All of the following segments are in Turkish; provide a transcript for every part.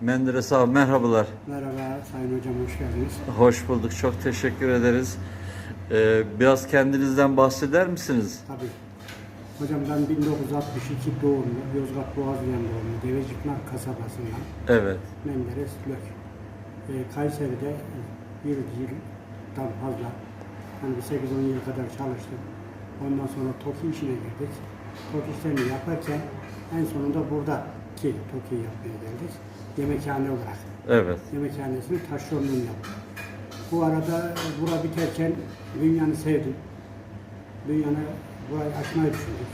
Menderes abi merhabalar. Merhaba Sayın Hocam hoş geldiniz. Hoş bulduk, çok teşekkür ederiz. Ee, biraz kendinizden bahseder misiniz? Tabii. Hocam ben 1962 doğumlu, Yozgat Boğazlayan doğumlu, Deveciknar kasabasından Evet, Menderes Lök. Ee, Kayseri'de bir yıldan fazla, hani bir 8-10 yıl kadar çalıştım. Ondan sonra TOKİ işine girdik. TOKİ işlerini yaparken en sonunda buradaki TOKİ yapmaya geldik. Yemekhane olarak. evet, yemekhanesini taşeronluğunu yaptım. Bu arada bura biterken dünyanı sevdim. Dünyanı burayı açmayı düşündük.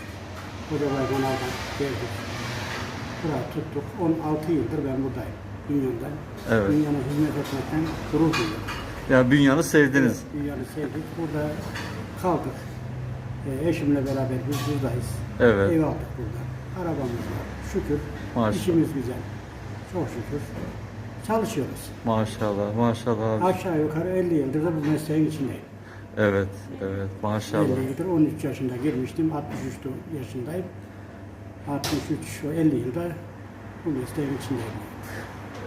Kocaman kanaldan geldik. Burayı tuttuk. 16 yıldır ben buradayım. Dünyanın. Evet. Dünyana hizmet etmekten gurur duyuyorum. yani dünyanı sevdiniz. Dünyanı sevdik. Burada kaldık. Ee, eşimle beraber biz buradayız. Evet. Ev aldık burada. Arabamız var. Şükür. Maşallah. İşimiz güzel. Çok şükür. Çalışıyoruz. Maşallah, maşallah abi. Aşağı yukarı 50 yıldır da bu mesleğin içindeyim. Evet, evet, maşallah. 50 yıldır 13 yaşında girmiştim, 63 do- yaşındayım. 63, o 50 yılda bu mesleğin içindeyim.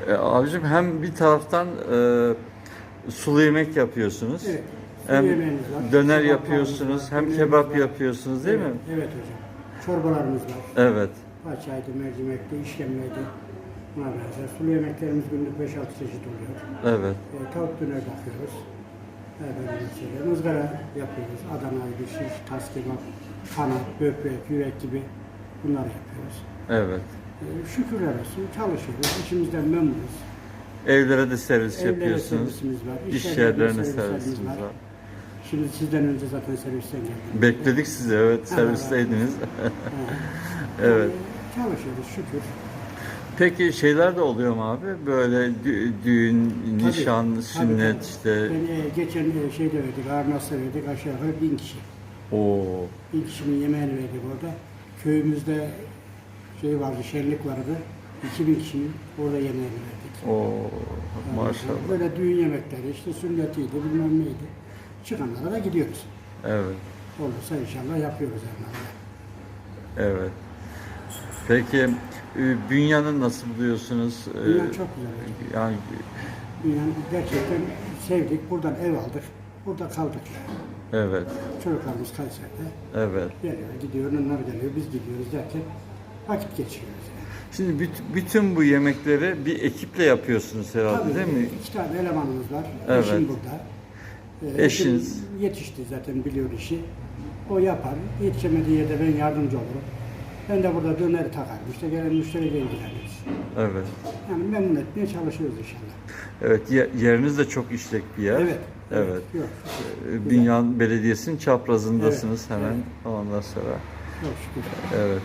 Ee, abicim hem bir taraftan e, sulu yemek yapıyorsunuz. Evet. Hem döner kebaplarımız yapıyorsunuz, var, hem kebap var. yapıyorsunuz değil evet, mi? Evet hocam. Çorbalarımız var. Evet, Paçaydı, mercimekli, işkembeydi. Buna benzer. Sulu yemeklerimiz günlük 5-6 çeşit oluyor. evet, E, tavuk döner yapıyoruz. Evet, mesela ızgara yapıyoruz. Adana, şiş, tas kebap, kanat, böbrek, yürek gibi bunları yapıyoruz. evet. E, şükürler olsun çalışıyoruz. İçimizden memnunuz. Evlere de servis Evlere yapıyorsunuz. servisimiz var. İş yerlerine servisiniz var. Şimdi sizden önce zaten servisten geldim. Bekledik sizi evet servisteydiniz. evet. E, çalışıyoruz şükür. Peki şeyler de oluyor mu abi? Böyle dü- düğün, nişan, sünnet tabii. işte. Ben e, geçen e, şeyde verdik, Arnas'ta verdik aşağı yukarı bin kişi. Oo. Bin kişinin yemeğini verdik orada. Köyümüzde şey vardı, şenlik vardı. 2000 kişinin orada yemeğini verdik. Oo. Yani Maşallah. Böyle düğün yemekleri, işte sünnetiydi, bilmem neydi. Çıkanlara da gidiyoruz. Evet. Olursa inşallah yapıyoruz onları. Evet. Peki e, Bünyan'ı nasıl buluyorsunuz? E, Dünya çok güzel. Yani Yani gerçekten sevdik, buradan ev aldık. Burada kaldık yani. evet. Çocuklarımız Kayseri'de. Evet. Geliyor, gidiyor, onlar geliyor, biz gidiyoruz derken vakit geçiriyoruz yani. Şimdi büt- bütün bu yemekleri bir ekiple yapıyorsunuz herhalde Tabii, değil mi? iki tane elemanımız var. Evet. Eşim burada. Ee, Eşiniz? eşim Yetişti zaten biliyor işi. O yapar. Yetişemediği yerde ben yardımcı olurum. Ben de burada döner takarım. İşte gelen müşteriyle ilgileniriz. Evet. Yani memnun etmeye çalışıyoruz inşallah. Evet. ye- Yeriniz de çok işlek bir yer. Evet. Evet. Yok. E, Bünyan Belediyesi'nin çaprazındasınız Evet, hemen ondan sonra. Çok şükür. Evet.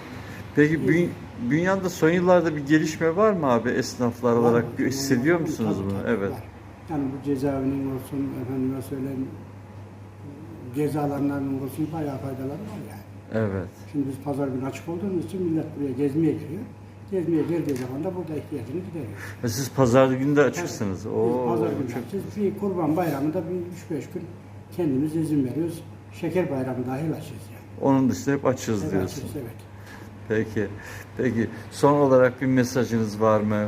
Peki Bün, Bünyan'da son yıllarda bir gelişme var mı abi esnaflar Var olarak mı? hissediyor musunuz tabii, bunu? tabii, Evet. var. Yani bu cezaevinin olsun, efendime söyleyeyim, cezalarından olsun bayağı faydaları var yani. Evet. Şimdi biz pazar günü açık olduğumuz için millet buraya gezmeye geliyor. Gezmeye geldiği zaman da burada ihtiyacını gideriyor. E Siz pazar günü de açıksınız. Biz Oo, pazar günü çok- açız. Bir kurban bayramında bir 3-5 gün kendimiz izin veriyoruz. Şeker bayramı dahil açız yani. Onun dışında hep açız Evet, diyorsun. açız, evet. Peki. Peki son olarak bir mesajınız var mı?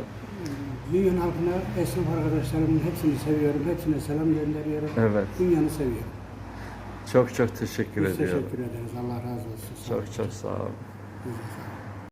Dünya halkına, esnaf arkadaşlarımın hepsini seviyorum. Hepsine selam gönderiyorum. Evet. Dünyanı seviyorum. Çok çok teşekkür Biz ediyorum. teşekkür ederiz. Allah razı olsun. Sağ olun. Çok çok sağ olun. Sağ olun.